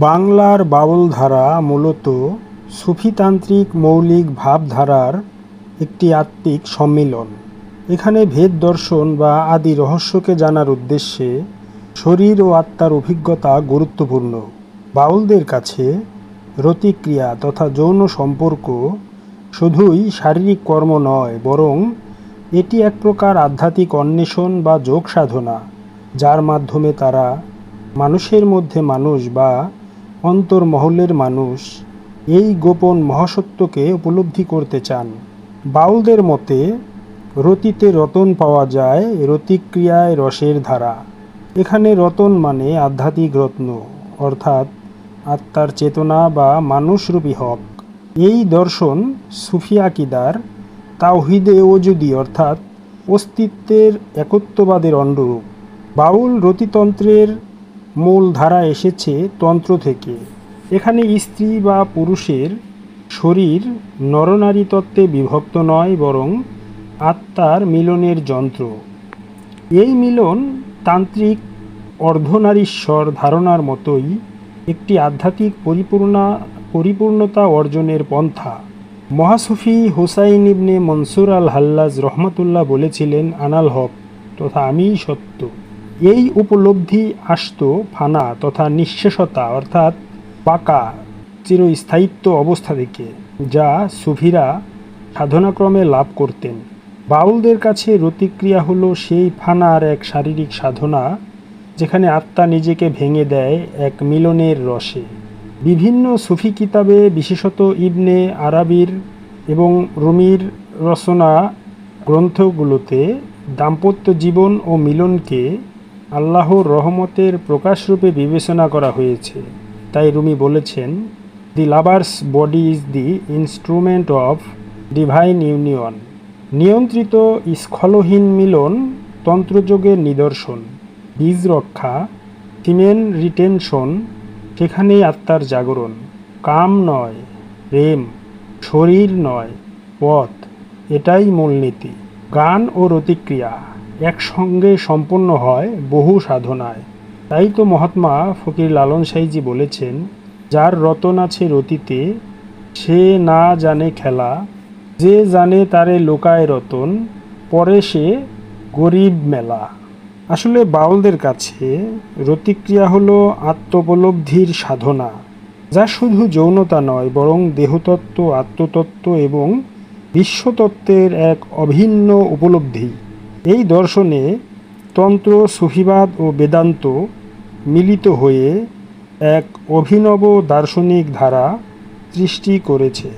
বাংলার বাউল ধারা মূলত সুফিতান্ত্রিক মৌলিক ভাবধারার একটি আত্মিক সম্মিলন। এখানে ভেদ দর্শন বা আদি রহস্যকে জানার উদ্দেশ্যে শরীর ও আত্মার অভিজ্ঞতা গুরুত্বপূর্ণ। বাউলদের কাছে রতিক্রিয়া তথা যৌন সম্পর্ক শুধুই শারীরিক কর্ম নয়, বরং এটি এক প্রকার আধ্যাত্মিক অন্বেষণ বা যোগ সাধনা, যার মাধ্যমে তারা মানুষের মধ্যে মানুষ বা অন্তর্মহলের মানুষ এই গোপন মহাসত্যকে উপলব্ধি করতে চান। বাউলদের মতে, রতিতে রতন পাওয়া যায় রতিক্রিয়ায় রসের ধারা। এখানে রতন মানে আধ্যাত্মিক রত্ন, অর্থাৎ আত্মার চেতনা বা মানুষরূপী হক। এই দর্শন সুফি আকিদার, তাওহিদে ওজুদি, অর্থাৎ অস্তিত্বের একত্ববাদের অনুরূপ। বাউল রতিতন্ত্রের মূল ধারা এসেছে তন্ত্র থেকে। এখানে স্ত্রী বা পুরুষের শরীর নরনারী তত্ত্বে বিভক্ত নয়, বরং আত্মার মিলনের যন্ত্র। এই মিলন তান্ত্রিক অর্ধনারীশ্বর ধারণার মতোই একটি আধ্যাত্মিক পরিপূর্ণা, পরিপূর্ণতা অর্জনের পন্থা। মহাসুফি হুসাইন ইবনে মনসুর আল হাল্লাজ রহমতুল্লাহ বলেছিলেন, আনাল হক তথা আমিই সত্য। এই উপলব্ধি আসত ফানা তথা নিঃশেষতা অর্থাৎ পাকা চিরস্থায়িত্ব অবস্থা থেকে, যা সুফিরা সাধনাক্রমে লাভ করতেন। বাউলদের কাছে রতিক্রিয়া হলো সেই ফানার এক শারীরিক সাধনা, যেখানে আত্মা নিজেকে ভেঙে দেয় এক মিলনের রসে। বিভিন্ন সুফি কিতাবে বিশেষত ইবনে আরাবির এবং রুমির রচনা গ্রন্থগুলোতে দাম্পত্য জীবন ও মিলনকে আল্লাহর রহমতের প্রকাশরূপে বিবেচনা করা হয়েছে। তাই রুমি বলেছেন the lover's body is the instrument of divine union নিয়ন্ত্রিত স্খলহীন মিলন তন্ত্রযোগের নিদর্শন, বীজ রক্ষা সিমেন রিটেনশন, সেখানেই আত্মার জাগরণ। কাম নয়, প্রেম, শরীর নয়, পথ, এটাই মূলনীতি, গান ও রতিক্রিয়া। একসঙ্গে সম্পন্ন হয় বহু সাধনায়। তাই তো মহাত্মা ফকির লালন সাইজি বলেছেন, যার রতন আছে রতিতে, সে না জানে খেলা। যে জানে তারে লোকায় রতন, পরে সে গরিব মেলা। আসলে বাউলদের কাছে রতিক্রিয়া হলো আত্মোপলব্ধির সাধনা, যা শুধু যৌনতা নয়, বরং দেহতত্ত্ব, আত্মতত্ত্ব এবং বিশ্বতত্ত্বের এক অভিন্ন উপলব্ধি। এই দর্শনে তন্ত্র সুফিবাদ ও বেদান্ত মিলিত হয়ে এক অভিনব দার্শনিক ধারা সৃষ্টি করেছে।